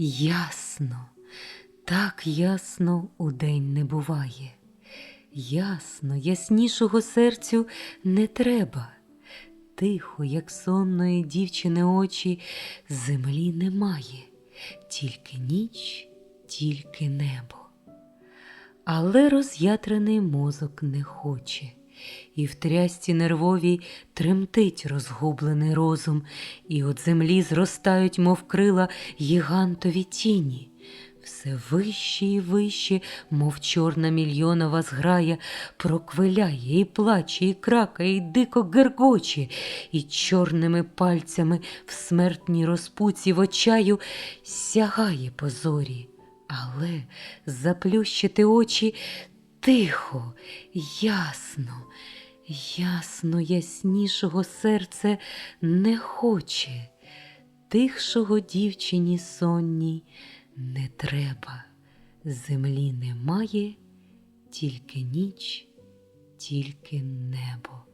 Ясно, так ясно удень не буває. Ясно, яснішого серцю не треба. Тихо, як сонної дівчини очі, землі немає, тільки ніч, тільки небо. Але роз'ятрений мозок не хоче, і в трясці нервовій тремтить розгублений розум, і от землі зростають, мов крила, гігантові тіні. Все вище і вище, мов чорна мільйонова зграя, проквиляє і плаче, і кракає, і дико гергоче, і чорними пальцями в смертній розпуці в очаю сягає по зорі. Але заплющити очі тихо, ясно, ясно, яснішого серце не хоче, тихшого дівчині сонній не треба. Землі немає, тільки ніч, тільки небо.